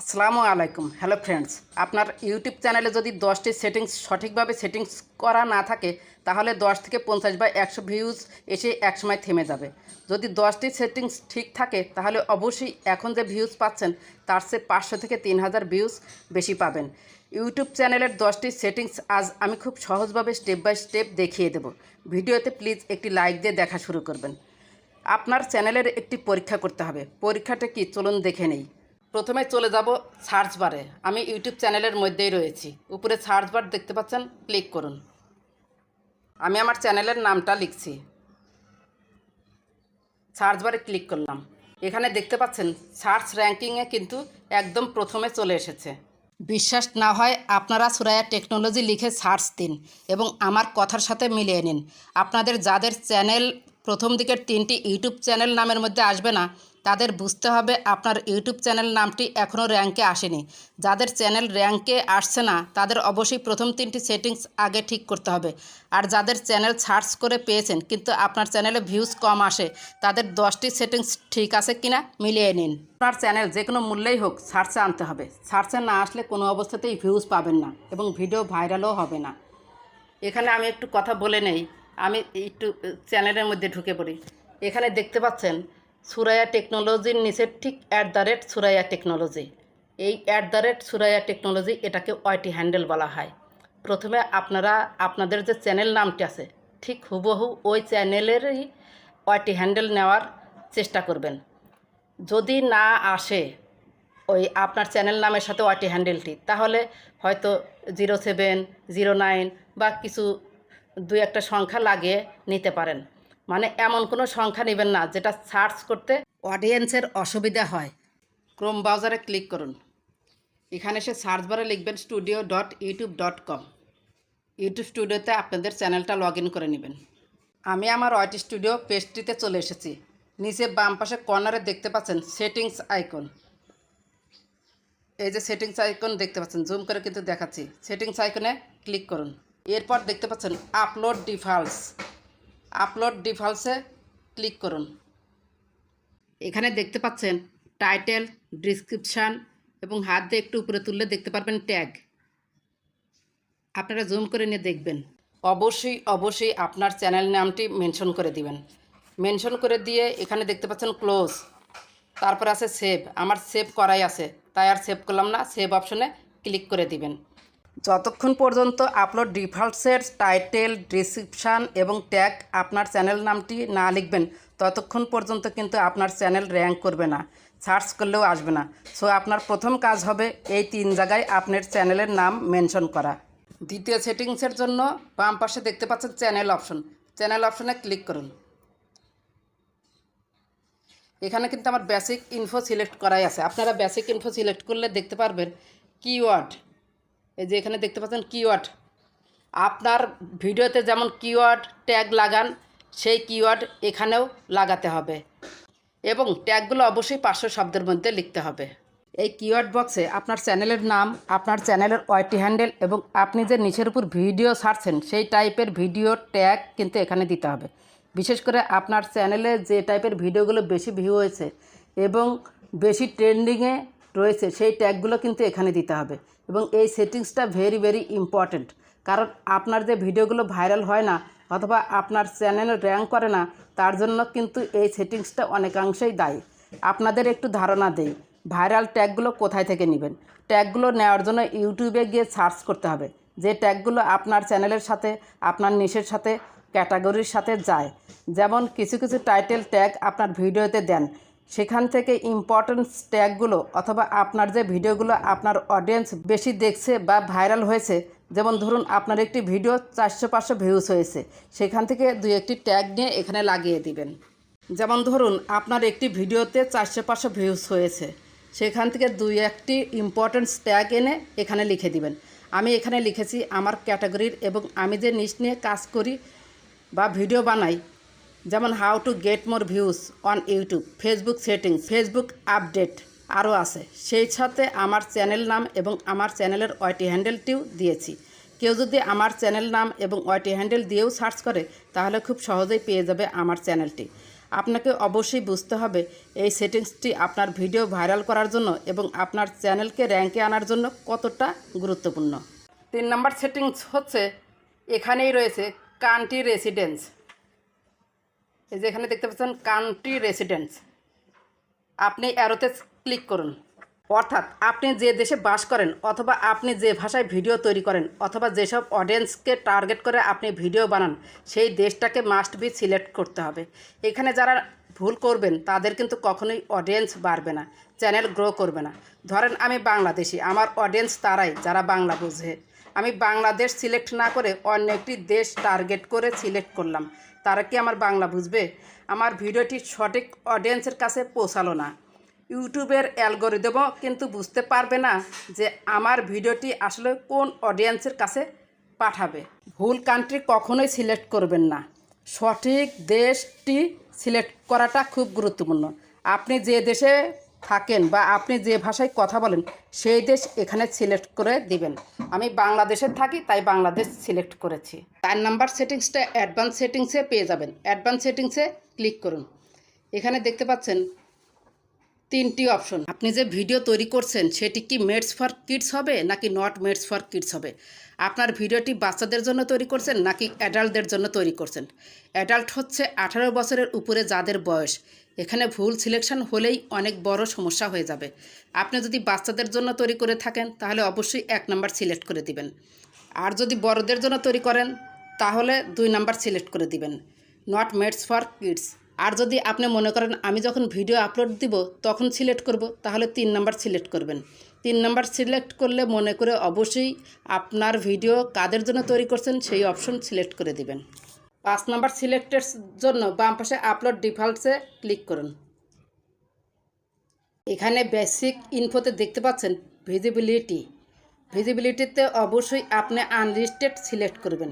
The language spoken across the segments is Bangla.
আসসালামু আলাইকুম। হ্যালো ফ্রেন্ডস আপনার ইউটিউব চ্যানেলে যদি দশটি সেটিংস সঠিকভাবে সেটিংস করা না থাকে, তাহলে দশ থেকে পঞ্চাশ বা একশো ভিউজ এসে একসময় থেমে যাবে। যদি দশটি সেটিংস ঠিক থাকে, তাহলে অবশ্যই এখন যে ভিউজ পাচ্ছেন, তার চেয়ে পাঁচশো থেকে তিন হাজার ভিউজ বেশি পাবেন। ইউটিউব চ্যানেলের দশটি সেটিংস আজ আমি খুব সহজভাবে স্টেপ বাই স্টেপ দেখিয়ে দেব। ভিডিওতে প্লিজ একটি লাইক দিয়ে দেখা শুরু করবেন। আপনার চ্যানেলের একটি পরীক্ষা করতে হবে। পরীক্ষাটা কি? চলুন দেখে নেই। প্রথমে চলে যাব সার্চ বারে। আমি ইউটিউব চ্যানেলের মধ্যেই রয়েছি। উপরে সার্চ বার দেখতে পাচ্ছেন, ক্লিক করুন। আমি আমার চ্যানেলের নামটা লিখছি। সার্চ বারে ক্লিক করলাম। এখানে দেখতে পাচ্ছেন, সার্চ র্যাঙ্কিংয়ে কিন্তু একদম প্রথমে চলে এসেছে। বিশ্বাস না হয় আপনারা সুরায়া টেকনোলজি লিখে সার্চ দিন এবং আমার কথার সাথে মিলিয়ে নিন। আপনাদের যাদের চ্যানেল প্রথম দিকের তিনটি ইউটিউব চ্যানেল নামের মধ্যে আসবে না তাদের বুঝতে হবে আপনার ইউটিউব চ্যানেল নামটি এখনও র্যাঙ্কে আসেনি। যাদের চ্যানেল র্যাঙ্কে আসছে না, তাদের অবশ্যই প্রথম তিনটি সেটিংস আগে ঠিক করতে হবে। আর যাদের চ্যানেল সার্চ করে পেয়েছেন, কিন্তু আপনার চ্যানেলে ভিউজ কম আসে, তাদের দশটি সেটিংস ঠিক আছে কিনা মিলিয়ে নিন। আপনার চ্যানেল যে কোনো মূল্যেই হোক সার্চে আনতে হবে। সার্চে না আসলে কোনো অবস্থাতেই ভিউজ পাবেন না এবং ভিডিও ভাইরালও হবে না। এখানে আমি একটু কথা বলে নেই। আমি একটু চ্যানেলের মধ্যে ঢুকে পড়ি। এখানে দেখতে পাচ্ছেন সুরায়া টেকনোলজির নিচে ঠিক at the rate Suraiya technology. এই at the rate Suraiya technology এটাকে ওয়াইটি হ্যান্ডেল বলা হয়। প্রথমে আপনারা, আপনাদের যে চ্যানেল নামটি আছে, ঠিক হুবহু ওই চ্যানেলেরই ওয়াইটি হ্যান্ডেল নেওয়ার চেষ্টা করবেন। যদি না আসে ওই আপনার চ্যানেল নামের সাথে ওয়াইটি হ্যান্ডেলটি, তাহলে হয়তো জিরো সেভেন, জিরো নাইন বা কিছু দুই একটা সংখ্যা লাগিয়ে নিতে পারেন। মানে এমন কোনো সংখ্যা নেবেন না, যেটা সার্চ করতে অডিয়েন্সের অসুবিধা হয়। ক্রোম ব্রাউজারে ক্লিক করুন। এখানে এসে সার্চ বারে লিখবেন studio dot YouTube dot com YouTube স্টুডিওতে আপনাদের চ্যানেলটা লগ ইন করে নেবেন। আমি আমার ওয়াইটি স্টুডিও পেজটিতে চলে এসেছি। নিচে বাম পাশে কর্নারে দেখতে পাচ্ছেন সেটিংস আইকন এই যে সেটিংস আইকন দেখতে পাচ্ছেন জুম করে কিন্তু দেখাচ্ছি। সেটিংস আইকনে ক্লিক করুন। এরপর দেখতে পাচ্ছেন আপলোড ডিফল্টস আপলোড ডিফল্টসে ক্লিক করুন। এখানে দেখতে পাচ্ছেন টাইটেল ডিসক্রিপশান এবং হাত দিয়ে একটু উপরে তুললে দেখতে পারবেন ট্যাগ। আপনারা জুম করে নিয়ে দেখবেন। অবশ্যই অবশ্যই আপনার চ্যানেল নামটি মেনশন করে দিবেন। মেনশন করে দিয়ে এখানে দেখতে পাচ্ছেন ক্লোজ। তারপর আছে সেভ। আমার সেভ করাই আছে। তাই আর সেভ করলাম না। সেভ অপশনে ক্লিক করে দিবেন। যতক্ষণ পর্যন্ত আপলোড ডিফল্টসের টাইটেল, ডিসক্রিপশান এবং ট্যাগ আপনার চ্যানেল নামটি না লিখবেন, ততক্ষণ পর্যন্ত কিন্তু আপনার চ্যানেল র্যাঙ্ক করবে না, সার্চ করলেও আসবে না। সো আপনার প্রথম কাজ হবে এই তিন জায়গায় আপনার চ্যানেলের নাম মেনশন করা। দ্বিতীয় সেটিংসের জন্য বাম পাশে দেখতে পাচ্ছেন চ্যানেল অপশন। চ্যানেল অপশনে ক্লিক করুন। এখানে কিন্তু আমার বেসিক ইনফো সিলেক্ট করাই আছে। আপনারা বেসিক ইনফো সিলেক্ট করলে দেখতে পারবেন কিওয়ার্ড। এই যে এখানে দেখতে পাচ্ছেন কিওয়ার্ড আপনার ভিডিওতে যেমন কিওয়ার্ড ট্যাগ লাগান, সেই কিওয়ার্ড এখানেও লাগাতে হবে এবং ট্যাগগুলো অবশ্যই পাঁচশো শব্দের মধ্যে লিখতে হবে। এই কিওয়ার্ড বক্সে আপনার চ্যানেলের নাম, আপনার চ্যানেলের ওয়াইটি হ্যান্ডেল এবং আপনি যে নিচের উপর ভিডিও ছাড়ছেন, সেই টাইপের ভিডিও ট্যাগ কিন্তু এখানে দিতে হবে। বিশেষ করে আপনার চ্যানেলে যে টাইপের ভিডিওগুলো বেশি ভিউ হয়েছে এবং বেশি ট্রেন্ডিংয়ে রয়েছে, সেই ট্যাগগুলো কিন্তু এখানে দিতে হবে। এবং এই সেটিংসটা ভেরি ভেরি ইম্পর্ট্যান্ট কারণ আপনার যে ভিডিওগুলো ভাইরাল হয় না অথবা আপনার চ্যানেল র্যাঙ্ক করে না, তার জন্য কিন্তু এই সেটিংসটা অনেকাংশেই দায়ী। আপনাদের একটু ধারণা দেই ভাইরাল ট্যাগগুলো কোথায় থেকে নেবেন? ট্যাগগুলো নেওয়ার জন্য ইউটিউবে গিয়ে সার্চ করতে হবে, যে ট্যাগগুলো আপনার চ্যানেলের সাথে, আপনার নিশের সাথে ক্যাটাগরির সাথে যায়। যেমন কিছু কিছু টাইটেল ট্যাগ আপনার ভিডিওতে দেন সেখান থেকে ইম্পর্টেন্স ট্যাগগুলো অথবা আপনার যে ভিডিওগুলো আপনার অডিয়েন্স বেশি দেখছে বা ভাইরাল হয়েছে, যেমন ধরুন আপনার একটি ভিডিও চারশো পাঁচশো ভিউজ হয়েছে, সেখান থেকে দুই একটি ট্যাগ নিয়ে এখানে লাগিয়ে দিবেন। যেমন ধরুন আপনার একটি ভিডিওতে চারশো পাঁচশো ভিউজ হয়েছে, সেখান থেকে দুই একটি ইম্পর্টেন্স ট্যাগ এনে এখানে লিখে দিবেন। আমি এখানে লিখেছি আমার ক্যাটাগরির এবং আমি যে নিচ নিয়ে কাজ করি বা ভিডিও বানাই যেমন how to get more views on YouTube, Facebook setting Facebook update আরও আছে। সেই সাথে আমার চ্যানেল নাম এবং আমার চ্যানেলের ওয়াইটি হ্যান্ডেলটিও দিয়েছি। কেউ যদি আমার চ্যানেল নাম এবং ওয়াইটি হ্যান্ডেল দিয়েও সার্চ করে, তাহলে খুব সহজেই পেয়ে যাবে আমার চ্যানেলটি। আপনাকে অবশ্যই বুঝতে হবে, এই সেটিংসটি আপনার ভিডিও ভাইরাল করার জন্য এবং আপনার চ্যানেলকে র্যাঙ্কে আনার জন্য কতটা গুরুত্বপূর্ণ। তিন নম্বর সেটিংস হচ্ছে, এখানেই রয়েছে, কান্ট্রি রেসিডেন্স। এই যে এখানে দেখতে পাচ্ছেন কান্ট্রি রেসিডেন্স আপনি অ্যারোতে ক্লিক করুন। অর্থাৎ আপনি যে দেশে বাস করেন অথবা আপনি যে ভাষায় ভিডিও তৈরি করেন অথবা যেসব অডিয়েন্সকে টার্গেট করে আপনি ভিডিও বানান, সেই দেশটাকে মাস্ট বি সিলেক্ট করতে হবে। এখানে যারা ভুল করবেন, তাদের কিন্তু কখনোই অডিয়েন্স বাড়বে না চ্যানেল গ্রো করবে না। ধরেন আমি বাংলাদেশি, আমার অডিয়েন্স তারাই, যারা বাংলা বুঝে। আমি বাংলাদেশ সিলেক্ট না করে অন্য একটি দেশ টার্গেট করে সিলেক্ট করলাম। তারা কি আমার বাংলা বুঝবে? আমার ভিডিওটি সঠিক অডিয়েন্সের কাছে পৌঁছালো না। ইউটিউবের অ্যালগোরিদমও কিন্তু বুঝতে পারবে না যে আমার ভিডিওটি আসলে কোন অডিয়েন্সের কাছে পাঠাবে। ভুল কান্ট্রি কখনোই সিলেক্ট করবেন না। সঠিক দেশটি সিলেক্ট করাটা খুব গুরুত্বপূর্ণ। আপনি যে দেশে থাকেন বা আপনি যে ভাষায় কথা বলেন, সেই দেশ এখানে সিলেক্ট করে দিবেন। আমি বাংলাদেশে থাকি, তাই বাংলাদেশ সিলেক্ট করেছি। চার নাম্বার সেটিংসটা অ্যাডভান্স সেটিংসে পেয়ে যাবেন। অ্যাডভান্স সেটিংসে ক্লিক করুন। এখানে দেখতে পাচ্ছেন তিনটি অপশন আপনি যে ভিডিও তৈরি করছেন, সেটি কি মেডস ফর কিডস হবে, নাকি নট মেডস ফর কিডস হবে? আপনার ভিডিওটি বাচ্চাদের জন্য তৈরি করছেন, নাকি অ্যাডাল্টদের জন্য তৈরি করছেন? অ্যাডাল্ট হচ্ছে আঠারো বছরের উপরে যাদের বয়স। এখানে ভুল সিলেকশন হলেই অনেক বড় সমস্যা হয়ে যাবে। আপনি যদি বাচ্চাদের জন্য তৈরি করে থাকেন, তাহলে অবশ্যই এক নাম্বার সিলেক্ট করে দিবেন। আর যদি বড়দের জন্য তৈরি করেন, তাহলে দুই নাম্বার সিলেক্ট করে দিবেন। নট মেডস ফর কিডস আর যদি আপনি মনে করেন, আমি যখন ভিডিও আপলোড দিব, তখন সিলেক্ট করব, তাহলে তিন নাম্বার সিলেক্ট করবেন। তিন নাম্বার সিলেক্ট করলে মনে করে অবশ্যই আপনার ভিডিও কাদের জন্য তৈরি করছেন, সেই অপশন সিলেক্ট করে দিবেন। পাঁচ নাম্বার সিলেক্টের জন্য বাম পাশে আপলোড ডিফল্টসে ক্লিক করুন। এখানে বেসিক ইনফোতে দেখতে পাচ্ছেন ভিজিবিলিটি। ভিজিবিলিটিতে অবশ্যই আপনি আনলিস্টেড সিলেক্ট করবেন।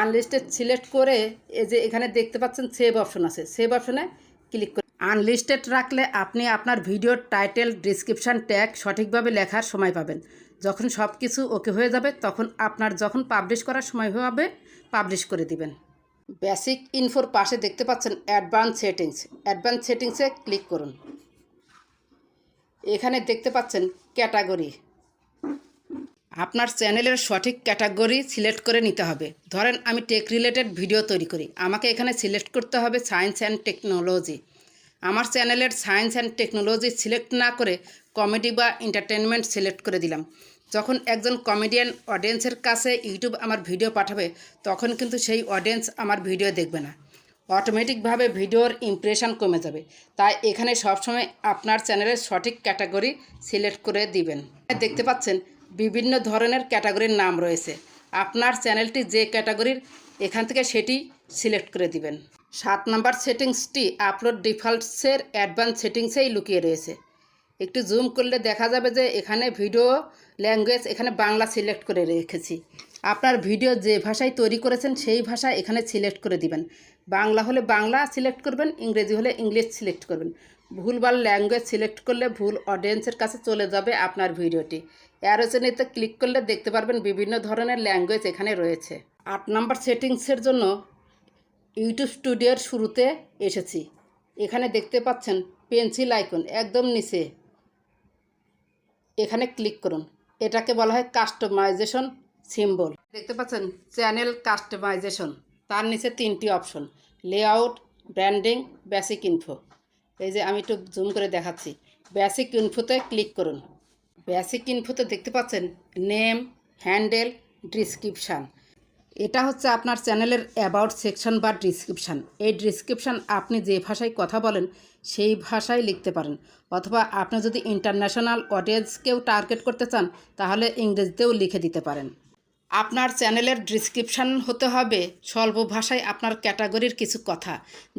আনলিস্টেড সিলেক্ট করে এই যে এখানে দেখতে পাচ্ছেন সেভ অপশন আছে। সেভ অপশনে ক্লিক করে আনলিস্টেড রাখলে আপনি আপনার ভিডিওর টাইটেল, ডিসক্রিপশান, ট্যাগ সঠিকভাবে লেখার সময় পাবেন। যখন সব কিছু ওকে হয়ে যাবে, তখন আপনার যখন পাবলিশ করার সময় হবে পাবলিশ করে দিবেন। বেসিক ইনফোর পাশে দেখতে পাচ্ছেন অ্যাডভান্স সেটিংস অ্যাডভান্স সেটিংসে ক্লিক করুন। এখানে দেখতে পাচ্ছেন ক্যাটাগরি আপনার চ্যানেলের সঠিক ক্যাটাগরি সিলেক্ট করে নিতে হবে। ধরেন আমি টেক রিলেটেড ভিডিও তৈরি করি। আমাকে এখানে সিলেক্ট করতে হবে সায়েন্স অ্যান্ড টেকনোলজি আমার চ্যানেলের সায়েন্স অ্যান্ড টেকনোলজি সিলেক্ট না করে কমেডি বা এন্টারটেনমেন্ট সিলেক্ট করে দিলাম। যখন একজন কমেডিয়ান অডিয়েন্সের কাছে ইউটিউব আমার ভিডিও পাঠাবে, তখন কিন্তু সেই অডিয়েন্স আমার ভিডিও দেখবে না। অটোমেটিকভাবে ভিডিওর ইমপ্রেশন কমে যাবে। তাই এখানে সবসময় আপনার চ্যানেলের সঠিক ক্যাটাগরি সিলেক্ট করে দিবেন। দেখতে পাচ্ছেন, বিভিন্ন ধরনের ক্যাটাগরির নাম রয়েছে। আপনার চ্যানেলটি যে ক্যাটাগরির এখান থেকে সেটি সিলেক্ট করে দিবেন। সাত নাম্বার সেটিংসটি আপলোড ডিফল্টসের অ্যাডভান্স সেটিংসেই লুকিয়ে রয়েছে। একটু জুম করলে দেখা যাবে যে এখানে ভিডিও ল্যাঙ্গুয়েজ এখানে বাংলা সিলেক্ট করে রেখেছি। আপনার ভিডিও যে ভাষায় তৈরি করেছেন সেই ভাষা এখানে সিলেক্ট করে দিবেন। বাংলা হলে বাংলা সিলেক্ট করবেন, ইংরেজি হলে ইংলিশ সিলেক্ট করবেন। ভুলভাল ল্যাঙ্গুয়েজ সিলেক্ট করলে ভুল অডিয়েন্সের কাছে চলে যাবে আপনার ভিডিওটি অ্যারোজেনিতে ক্লিক করলে দেখতে পারবেন বিভিন্ন ধরনের ল্যাঙ্গুয়েজ এখানে রয়েছে। আট নাম্বার সেটিংসের জন্য ইউটিউব স্টুডিওর শুরুতে এসেছি। এখানে দেখতে পাচ্ছেন পেন্সিল আইকন একদম নিচে। এখানে ক্লিক করুন। এটাকে বলা হয় কাস্টমাইজেশন সিম্বল দেখতে পাচ্ছেন? চ্যানেল কাস্টমাইজেশন তার নিচে তিনটি option layout branding basic info এই যে আমি একটু জুম করে দেখাচ্ছি। বেসিক ইনফোতে ক্লিক করুন। বেসিক ইনফোতে দেখতে পাচ্ছেন? নেম হ্যান্ডেল ডিসক্রিপশান এটা হচ্ছে আপনার চ্যানেলের অ্যাবাউট সেকশন বা ডিসক্রিপশান এই ডিসক্রিপশান আপনি যে ভাষায় কথা বলেন, সেই ভাষায় লিখতে পারেন। অথবা আপনি যদি ইন্টারন্যাশনাল অডিয়েন্সকেও টার্গেট করতে চান, তাহলে ইংরেজিতেও লিখে দিতে পারেন। আপনার চ্যানেলের ডিসক্রিপশান হতে হবে স্বল্প ভাষায় আপনার ক্যাটাগরির কিছু কথা।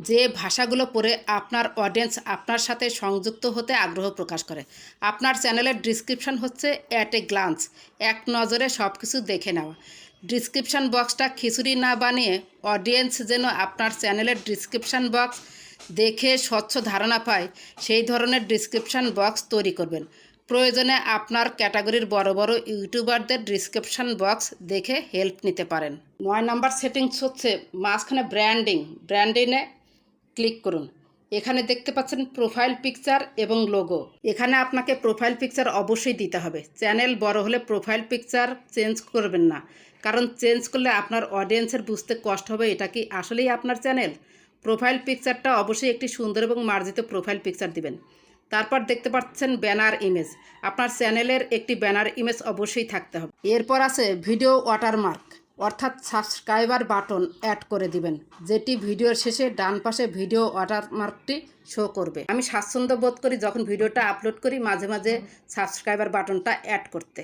যে ভাষাগুলো পড়ে আপনার অডিয়েন্স আপনার সাথে সংযুক্ত হতে আগ্রহ প্রকাশ করে। আপনার চ্যানেলের ডিসক্রিপশান হচ্ছে অ্যাট এ গ্লান্স এক নজরে সব কিছু দেখে নেওয়া। ডিসক্রিপশান বক্সটা খিচুড়ি না বানিয়ে অডিয়েন্স যেন আপনার চ্যানেলের ডিসক্রিপশান বক্স দেখে স্বচ্ছ ধারণা পায়, সেই ধরনের ডিসক্রিপশান বক্স তৈরি করবেন। প্রয়োজনে আপনার ক্যাটাগরির বড় বড় ইউটিউবারদের ডিসক্রিপশান বক্স দেখে হেল্প নিতে পারেন। নয় নাম্বার সেটিংস হচ্ছে মাঝখানে ব্র্যান্ডিং ব্র্যান্ডিংয়ে ক্লিক করুন। এখানে দেখতে পাচ্ছেন প্রোফাইল পিকচার এবং লোগো এখানে আপনাকে প্রোফাইল পিকচার অবশ্যই দিতে হবে। চ্যানেল বড় হলে প্রোফাইল পিকচার চেঞ্জ করবেন না। কারণ চেঞ্জ করলে আপনার অডিয়েন্সের বুঝতে কষ্ট হবে, এটা কি আসলেই আপনার চ্যানেল প্রোফাইল পিকচারটা অবশ্যই একটি সুন্দর এবং মার্জিত প্রোফাইল পিকচার দিবেন। তারপর দেখতে পাচ্ছেন ব্যানার ইমেজ আপনার চ্যানেলের একটি ব্যানার ইমেজ অবশ্যই থাকতে হবে। এরপর আছে ভিডিও ওয়াটারমার্ক অর্থাৎ সাবস্ক্রাইবার বাটন অ্যাড করে দিবেন, যেটি ভিডিওর শেষে ডান পাশে ভিডিও ওয়াটারমার্কটি শো করবে। আমি স্বাচ্ছন্দ্য বোধ করি যখন ভিডিওটা আপলোড করি, মাঝে মাঝে সাবস্ক্রাইবার বাটনটা অ্যাড করতে।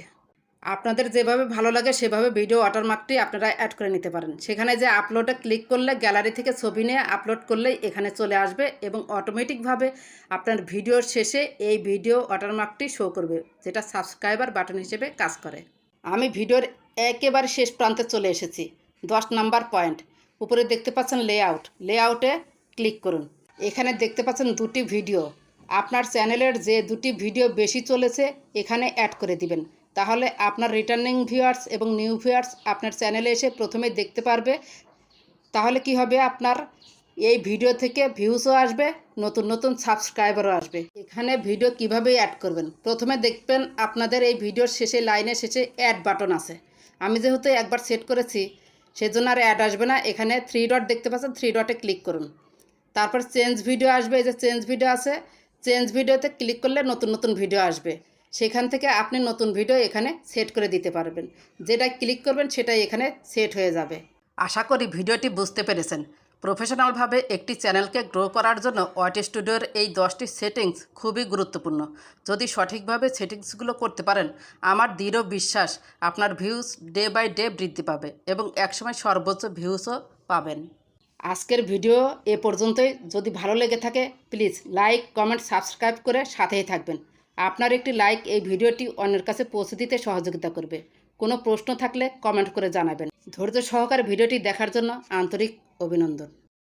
আপনাদের যেভাবে ভালো লাগে সেভাবে ভিডিও ওয়াটারমার্কটি আপনারা অ্যাড করে নিতে পারেন। সেখানে যে আপলোডে ক্লিক করলে গ্যালারি থেকে ছবি নিয়ে আপলোড করলেই এখানে চলে আসবে এবং অটোমেটিকভাবে আপনার ভিডিওর শেষে এই ভিডিও ওয়াটারমার্কটি শো করবে, যেটা সাবস্ক্রাইবার বাটন হিসেবে কাজ করে। আমি ভিডিওর একেবারে শেষ প্রান্তে চলে এসেছি, দশ নাম্বার পয়েন্ট উপরে দেখতে পাচ্ছেন লেআউট লেআউটে ক্লিক করুন। এখানে দেখতে পাচ্ছেন দুটি ভিডিও আপনার চ্যানেলের যে দুটি ভিডিও বেশি চলেছে, এখানে অ্যাড করে দিবেন। তাহলে আপনার রিটার্নিং ভিউয়ার্স এবং নিউ ভিউয়ার্স আপনার চ্যানেলে এসে প্রথমে দেখতে পারবে। তাহলে কি হবে আপনার? এই ভিডিও থেকে ভিউসও আসবে, নতুন নতুন সাবস্ক্রাইবারও আসবে। এখানে ভিডিও কীভাবে অ্যাড করবেন? প্রথমে দেখবেন আপনাদের এই ভিডিওর শেষে লাইনের শেষে অ্যাড বাটন আছে। আমি যেহেতু একবার সেট করেছি, সেজন্য আর অ্যাড আসবে না। এখানে থ্রি ডট দেখতে পাচ্ছেন থ্রি ডটে ক্লিক করুন। তারপর চেঞ্জ ভিডিও আসবে, এই যে চেঞ্জ ভিডিও আছে চেঞ্জ ভিডিওতে ক্লিক করলে নতুন নতুন ভিডিও আসবে। সেখান থেকে আপনি নতুন ভিডিও এখানে সেট করে দিতে পারবেন। যেটা ক্লিক করবেন সেটাই এখানে সেট হয়ে যাবে। আশা করি ভিডিওটি বুঝতে পেরেছেন। প্রফেশনালভাবে একটি চ্যানেলকে গ্রো করার জন্য ওয়াট স্টুডিওর এই দশটি সেটিংস খুবই গুরুত্বপূর্ণ। যদি সঠিকভাবে সেটিংসগুলো করতে পারেন আমার দৃঢ় বিশ্বাস আপনার ভিউজ ডে বাই ডে বৃদ্ধি পাবে এবং একসময় সর্বোচ্চ ভিউজও পাবেন। আজকের ভিডিও এ পর্যন্তই। যদি ভালো লেগে থাকে প্লিজ লাইক কমেন্ট সাবস্ক্রাইব করে সাথেই থাকবেন। আপনার একটি লাইক এই ভিডিওটি অন্যের কাছে পৌঁছে দিতে সহযোগিতা করবে। কোনো প্রশ্ন থাকলে কমেন্ট করে জানাবেন। ধৈর্য সহকারে ভিডিওটি দেখার জন্য আন্তরিক অভিনন্দন।